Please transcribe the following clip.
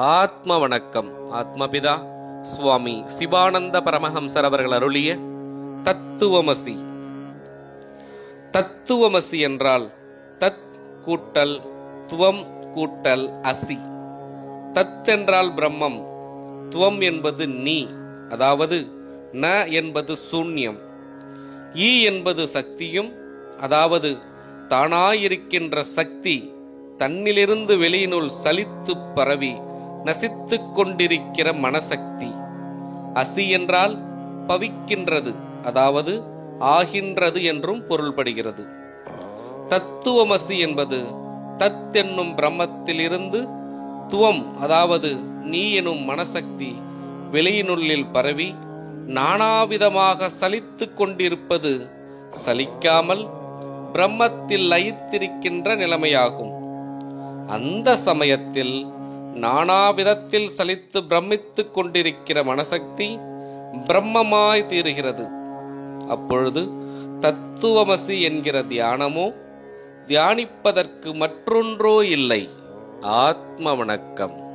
ஆத்ம வணக்கம் ஆத்மபிதா. சுவாமி சிவானந்த பரமஹம்சர் அவர்கள் அருளிய தத்துவமசி. தத்துவமசி என்றால் தத் கூட்டல் துவம் கூட்டல் அசி. தத் என்றால் பிரம்மம். துவம் என்பது நீ அதாவது ந என்பது சூன்யம். ஈ என்பது சக்தியும் அதாவது தானாயிருக்கின்ற சக்தி தன்னிலிருந்து வெளியினுள் சலித்து பரவி நசித்துக் கொண்டிருக்கிற மனசக்தி. அசி என்றால் பவிக்கின்றது அதாவது ஆகின்றது என்றும் பொருள்படுகிறது. தத்துவமசி என்பது தத் என்னும் பிரம்மத்திலிருந்து துவம் அதாவது நீ எனும் மனசக்தி வெளியினுள்ளில் பரவி நானாவிதமாக சலித்துக் கொண்டிருப்பது சலிக்காமல் பிரம்மத்தில் லயித்திருக்கின்ற நிலைமையாகும். அந்த சமயத்தில் நானாவிதத்தில் சலித்து பிரமித்துக் கொண்டிருக்கிற மனசக்தி பிரம்மமாய் தீருகிறது. அப்பொழுது தத்துவமசி என்கிற தியானமோ தியானிப்பதற்கு மற்றொன்றோ இல்லை. ஆத்ம வணக்கம்.